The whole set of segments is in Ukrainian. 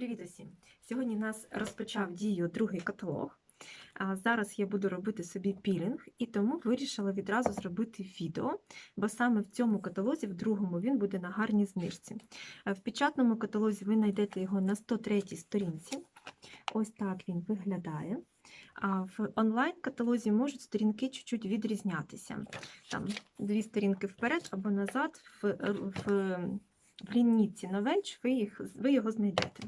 Привіт усім! Сьогодні нас розпочав дію другий каталог. А Зараз я буду робити собі пілінг, і тому вирішила відразу зробити відео, бо саме в цьому каталозі, в другому, він буде на гарній знижці. В печатному каталозі ви знайдете його на 103 сторінці. Ось так він виглядає. А в онлайн-каталозі можуть сторінки чуть-чуть відрізнятися. Там дві сторінки вперед або назад. В, в в лінійці новенч ви, їх, ви його знайдете.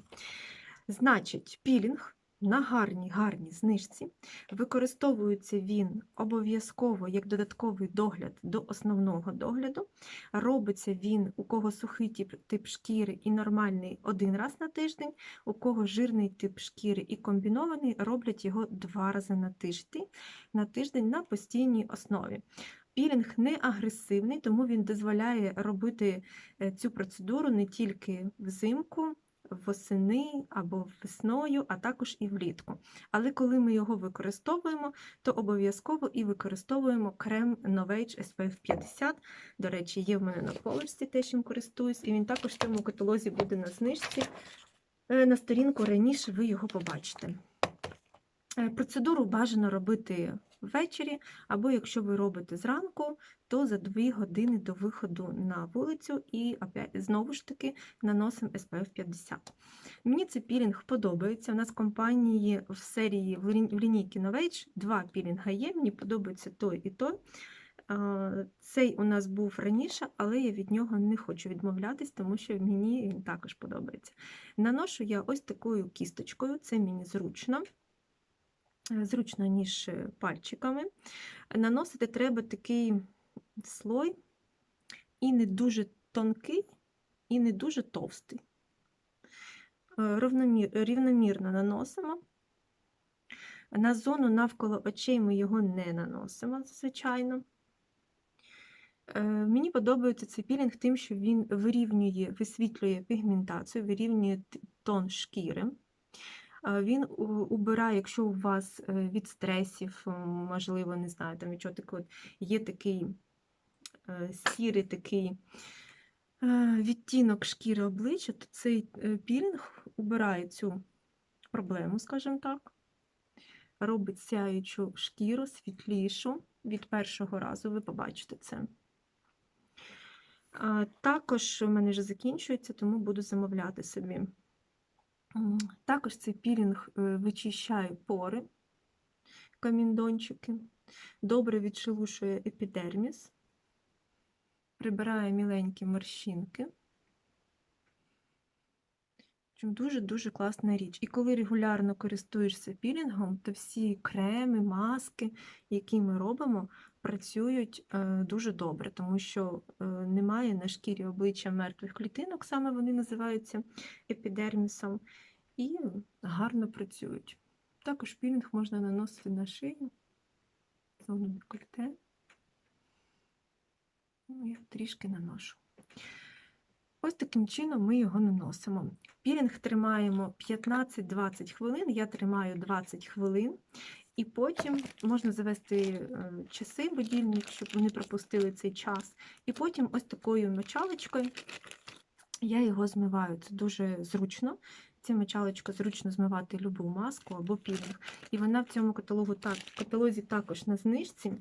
Значить, пілінг на гарній гарній знижці. Використовується він обов'язково як додатковий догляд до основного догляду. Робиться він, у кого сухий тип, тип шкіри і нормальний один раз на тиждень, у кого жирний тип шкіри і комбінований, роблять його два рази на тиждень на, тиждень на постійній основі. Пілінг не агресивний, тому він дозволяє робити е, цю процедуру не тільки взимку, восени або весною, а також і влітку. Але коли ми його використовуємо, то обов'язково і використовуємо крем Novage SPF 50. До речі, є в мене на полочці, теж їм користуюсь, і він також в цьому каталозі буде на знижці. Е, на сторінку раніше ви його побачите. Е, процедуру бажано робити ввечері, або якщо ви робите зранку, то за 2 години до виходу на вулицю і знову ж таки наносимо SPF 50. Мені цей пілінг подобається. У нас в компанії в серії в лінійки Novage два пілінга є, мені подобається той і той. Цей у нас був раніше, але я від нього не хочу відмовлятись, тому що мені він також подобається. Наношу я ось такою кісточкою, це мені зручно. Е, зручно, ніж е, пальчиками. Наносити треба такий слой і не дуже тонкий, і не дуже товстий. Е, рівномірно наносимо. На зону навколо очей ми його не наносимо, звичайно. Мені подобається цей пілінг тим, що він вирівнює, висвітлює пігментацію, вирівнює тон шкіри. Він убирає, якщо у вас е, від стресів, можливо, не знаю, там від от є такий е, сірий такий е, відтінок шкіри обличчя, то цей пілінг убирає цю проблему, скажімо так, робить сяючу шкіру світлішу від першого разу, ви побачите це. Також у мене вже закінчується, тому буду замовляти собі. Також цей пілінг е, вичищає пори, каміндончики, добре відшелушує епідерміс, прибирає міленькі морщинки. Дуже-дуже класна річ. І коли регулярно користуєшся пілінгом, то всі креми, маски, які ми робимо, працюють е, дуже добре, тому що е, немає на шкірі обличчя мертвих клітинок, саме вони називаються епідермісом, і гарно працюють. Також пілінг можна наносити на шию, зону декольте. Ну, я трішки наношу. Ось таким чином ми його наносимо. Пілінг тримаємо 15-20 хвилин, я тримаю 20 хвилин, і потім можна завести е, часи будильник, щоб вони пропустили цей час. І потім ось такою мочалочкою я його змиваю. Це дуже зручно. Ця мочалочка зручно змивати любу маску або пілінг. І вона в цьому каталогу так, каталозі також на знижці.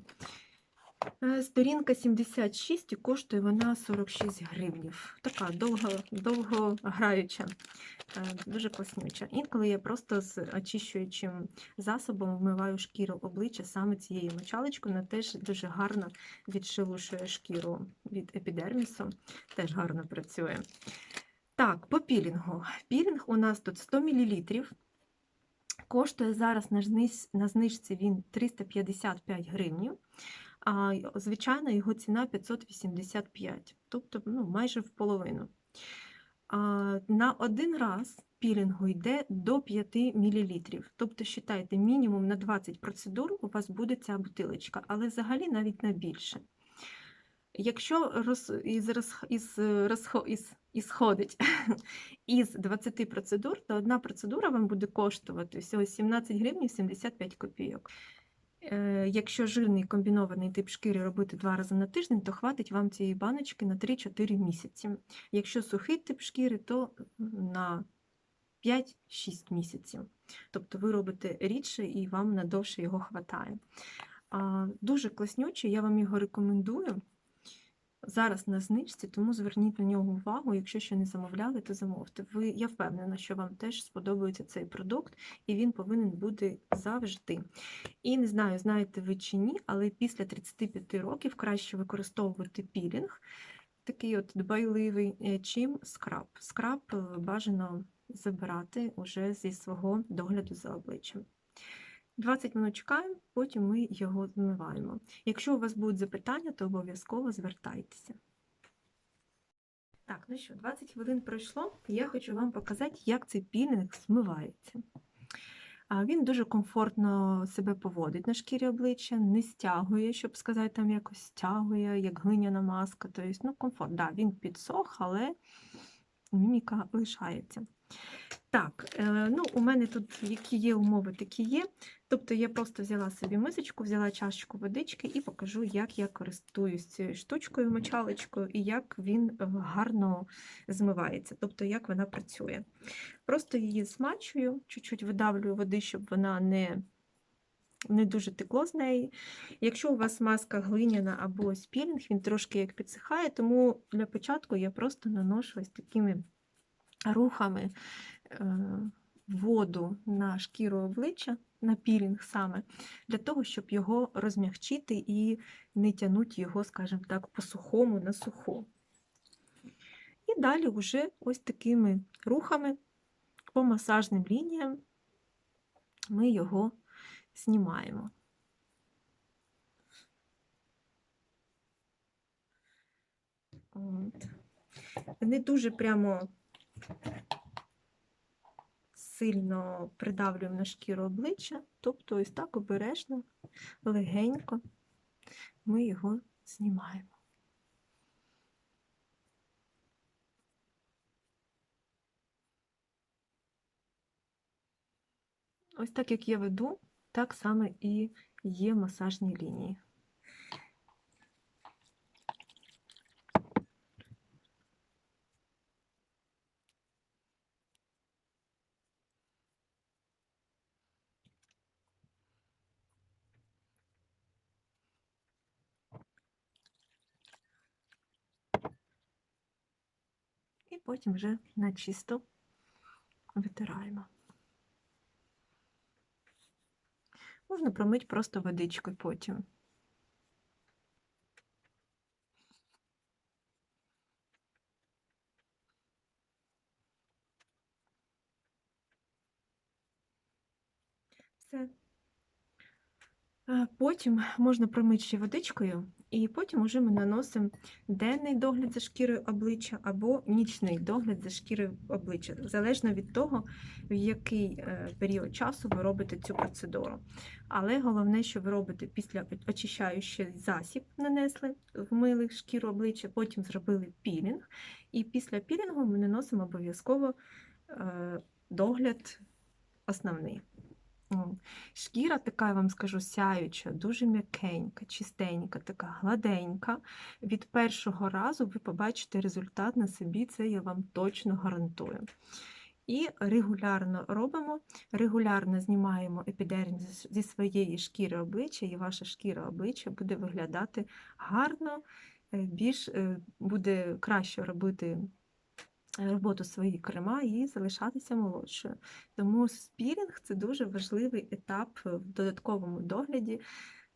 Е, сторінка 76 і коштує вона 46 гривнів. Така довго, довгограюча, е, дуже класнюча. Інколи я просто з очищуючим засобом вмиваю шкіру обличчя саме цією мочалочкою, вона теж дуже гарно відшелушує шкіру від епідермісу, теж гарно працює. Так, по пілінгу. Пілінг у нас тут 100 мл. Коштує зараз на знижці він 355 гривень а звичайно, його ціна 585, тобто ну, майже в половину. А, На один раз пілінгу йде до 5 мл. Тобто, вважайте, мінімум на 20 процедур у вас буде ця бутилочка, але взагалі навіть на більше. Якщо роз, із, із, із, ісходить із 20 процедур, то одна процедура вам буде коштувати всього 17 гривень 75 копійок. Е, якщо жирний комбінований тип шкіри робити два рази на тиждень, то хватить вам цієї баночки на 3-4 місяці. Якщо сухий тип шкіри, то на 5-6 місяців. Тобто ви робите рідше і вам надовше його хватає. Дуже класнючий, я вам його рекомендую. Зараз на знижці, тому зверніть на нього увагу. Якщо ще не замовляли, то замовте. Ви, я впевнена, що вам теж сподобається цей продукт, і він повинен бути завжди. І не знаю, знаєте ви чи ні, але після 35 років краще використовувати пілінг, такий от дбайливий, е, чим скраб. Скраб е, бажано забирати уже зі свого догляду за обличчям. 20 минут чекаємо, потім ми його змиваємо. Якщо у вас будуть запитання, то обов'язково звертайтеся. Так, ну що, 20 хвилин пройшло, я хочу вам показати, як цей пілінг змивається. Він дуже комфортно себе поводить на шкірі обличчя, не стягує, щоб сказати, там якось стягує, як глиняна маска. Тобто, ну, комфорт. Да, він підсох, але міміка лишається. Так, е, ну, у мене тут які є умови, такі є. Тобто я просто взяла собі мисочку, взяла чашечку водички і покажу, як я користуюсь цією штучкою, мочалочкою, і як він е, гарно змивається, тобто як вона працює. Просто її смачую, чуть-чуть видавлюю води, щоб вона не не дуже текло з неї. Якщо у вас маска глиняна або спілінг, він трошки як підсихає, тому для початку я просто наношу ось такими рухами е, воду на шкіру обличчя, на пілінг саме, для того, щоб його розмягчити і не тягнути його, скажімо так, по сухому на суху. І далі вже ось такими рухами по масажним лініям ми його знімаємо. От. Не дуже прямо сильно придавлюємо на шкіру обличчя, тобто ось так обережно, легенько ми його знімаємо. Ось так як я веду, так само і є масажні лінії. І потім вже на чисто витираємо. Можна промити просто водичкою потім. Все. Потім можна промити ще водичкою, і потім уже ми наносимо денний догляд за шкірою обличчя або нічний догляд за шкірою обличчя, залежно від того, в який е, період часу ви робите цю процедуру. Але головне, що ви робите після очищаючий засіб, нанесли, вмили шкіру обличчя, потім зробили пілінг. І після пілінгу ми наносимо обов'язково е, догляд основний. Шкіра така, я вам скажу, сяюча, дуже м'якенька, чистенька, така гладенька. Від першого разу ви побачите результат на собі, це я вам точно гарантую. І регулярно робимо, регулярно знімаємо епідерміс зі своєї шкіри обличчя, і ваша шкіра обличчя буде виглядати гарно, е, більш е, буде краще робити роботу свої крема і залишатися молодшою. Тому спірінг це дуже важливий етап в додатковому догляді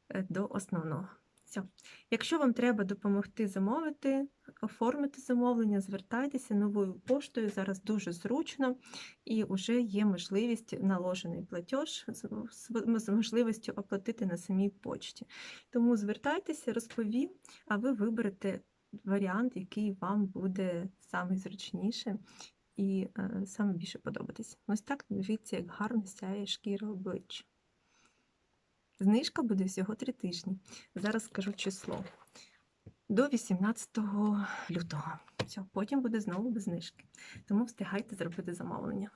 е, до основного. Все. Якщо вам треба допомогти замовити, оформити замовлення, звертайтеся новою поштою, зараз дуже зручно і вже є можливість наложений платеж з можливістю оплатити на самій почті. Тому звертайтеся, розповім, а ви виберете варіант, який вам буде найзручніше і е, саме більше подобатись. Ось так дивіться, як гарно сяє шкіра обличчя. Знижка буде всього 3 тижні. Зараз скажу число. До 18 лютого. Все, потім буде знову без знижки. Тому встигайте зробити замовлення.